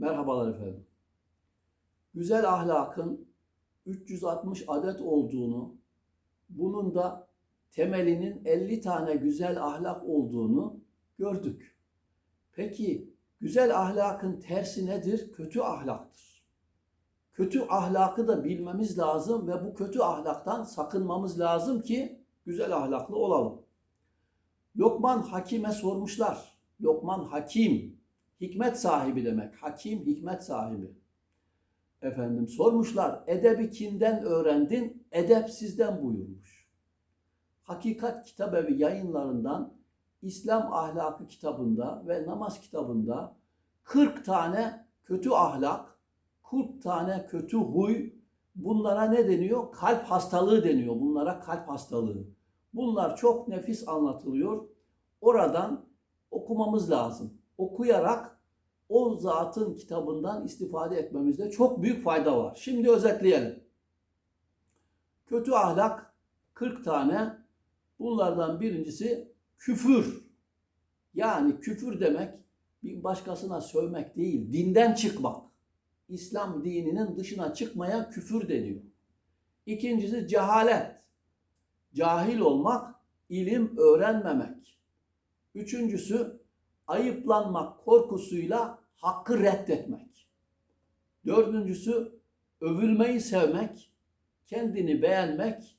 Merhabalar efendim. Güzel ahlakın 360 adet olduğunu, bunun da temelinin 50 tane güzel ahlak olduğunu gördük. Peki güzel ahlakın tersi nedir? Kötü ahlaktır. Kötü ahlakı da bilmemiz lazım ve bu kötü ahlaktan sakınmamız lazım ki güzel ahlaklı olalım. Lokman Hakim'e sormuşlar. Lokman Hakim, hikmet sahibi demek. Hakim, hikmet sahibi. Efendim sormuşlar, edebi kimden öğrendin? Edep sizden buyurmuş. Hakikat Kitabevi yayınlarından İslam ahlakı kitabında ve namaz kitabında 40 tane kötü ahlak, 40 tane kötü huy, bunlara ne deniyor? Kalp hastalığı deniyor. Bunlara kalp hastalığı. Bunlar çok nefis anlatılıyor. Oradan okumamız lazım. Okuyarak o zatın kitabından istifade etmemizde çok büyük fayda var. Şimdi özetleyelim. Kötü ahlak 40 tane. Bunlardan birincisi küfür. Yani küfür demek bir başkasına sövmek değil, dinden çıkmak. İslam dininin dışına çıkmaya küfür deniyor. İkincisi cehalet. Cahil olmak, ilim öğrenmemek. Üçüncüsü ayıplanmak korkusuyla hakkı reddetmek. Dördüncüsü övülmeyi sevmek, kendini beğenmek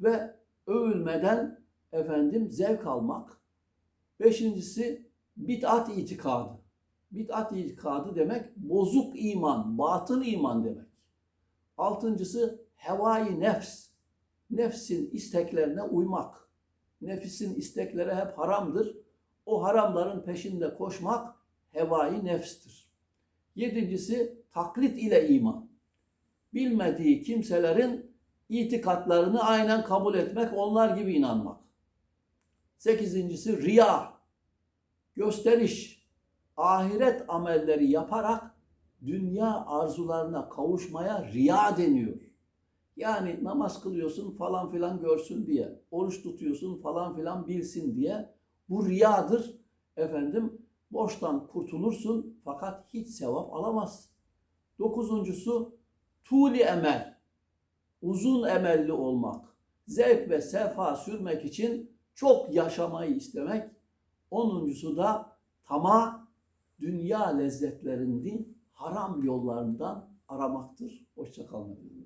ve övülmeden efendim zevk almak. Beşincisi bid'at itikadı. Bid'at itikadı demek bozuk iman, batıl iman demek. Altıncısı hevai nefs. Nefsin isteklerine uymak. Nefisin istekleri hep haramdır. O haramların peşinde koşmak hevai nefstir. Yedincisi taklit ile iman. Bilmediği kimselerin itikatlarını aynen kabul etmek, onlar gibi inanmak. Sekizincisi riya, gösteriş, ahiret amelleri yaparak dünya arzularına kavuşmaya riya deniyor. Yani namaz kılıyorsun falan filan görsün diye, oruç tutuyorsun falan filan bilsin diye. Bu riyadır efendim. Borçtan kurtulursun fakat hiç sevap alamazsın. Dokuzuncusu tuli emel. Uzun emelli olmak. Zevk ve sefa sürmek için çok yaşamayı istemek. Onuncusu da tamah dünya lezzetlerini haram yollarından aramaktır. Hoşçakalın.